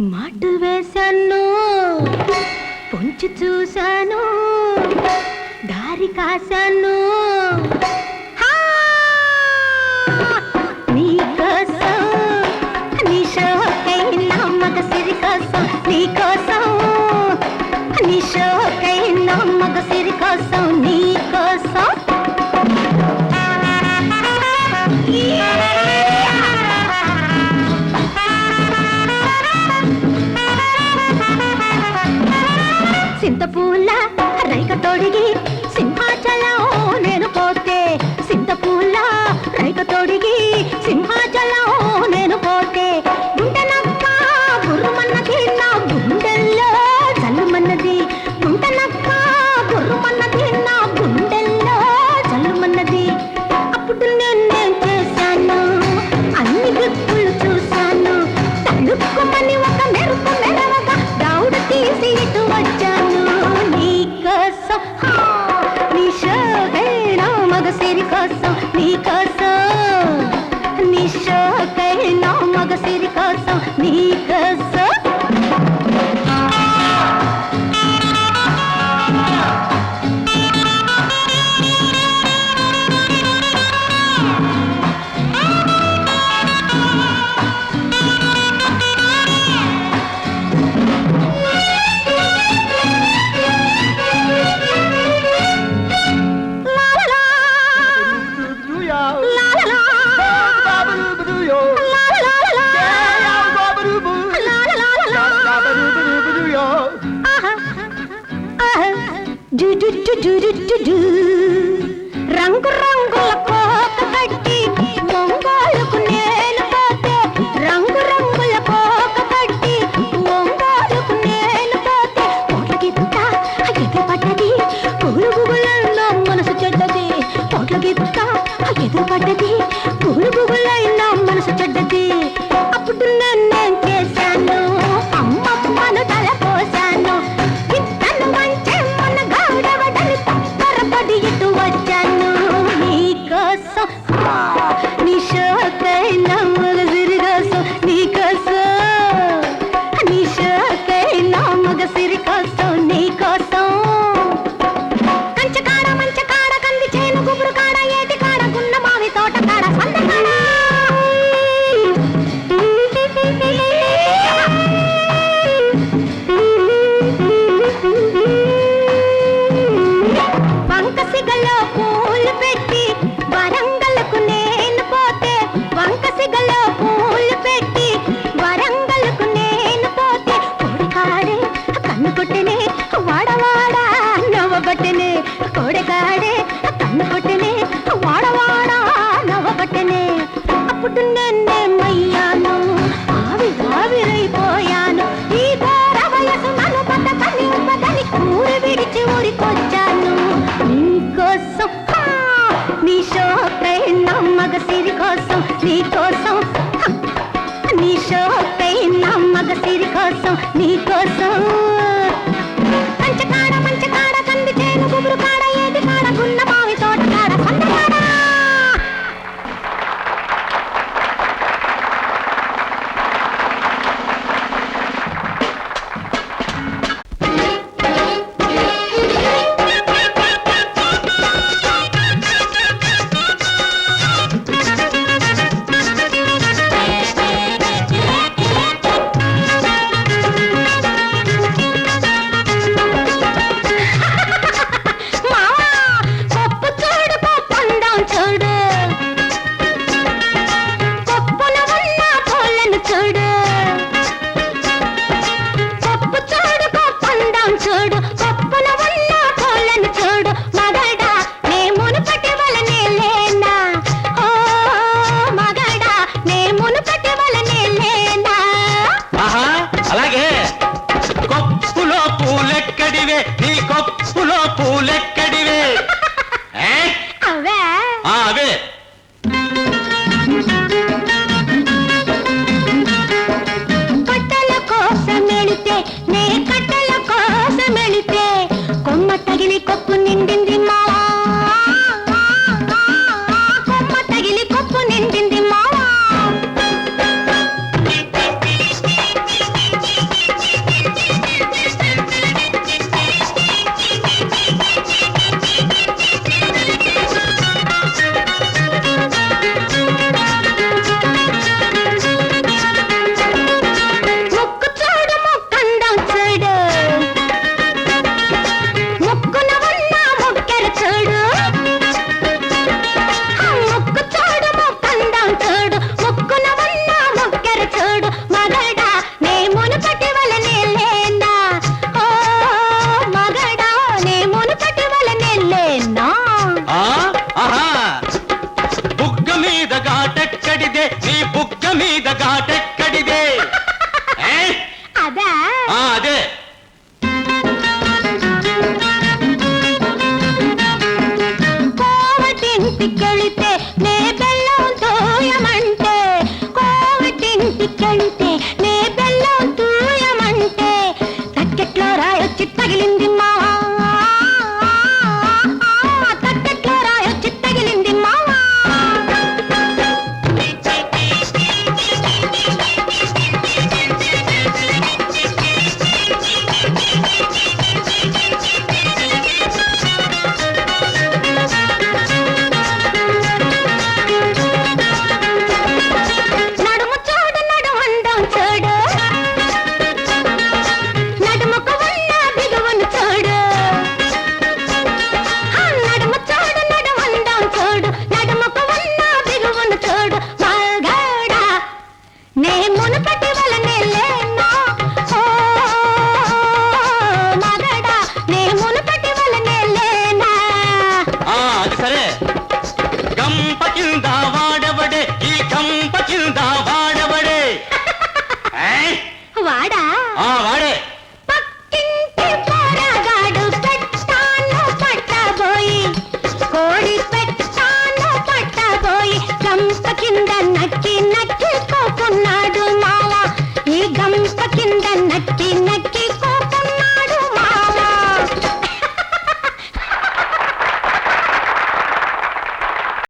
మాట వేశాను పొంచి చూశాను దారి కాశాను. నీ కోసం నీ షోకై నా మగ సిరి కోసం నీ కోసం నీ షోకై సిరి కోసం చింతపూల రైక తొడిగి సింహాచలం రంగు రంగు నీ షో మగ సిరి కోసం నీ కోసం. నీ షో మగ సిరి కోసం నీ కోసం. ఎక్కడివే నీ కొప్పులో పూలెక్కడివే? అవే. అదే. मेरे मुन పట్టబోయి కింద నక్కి నక్కి కోకున్నాడు మా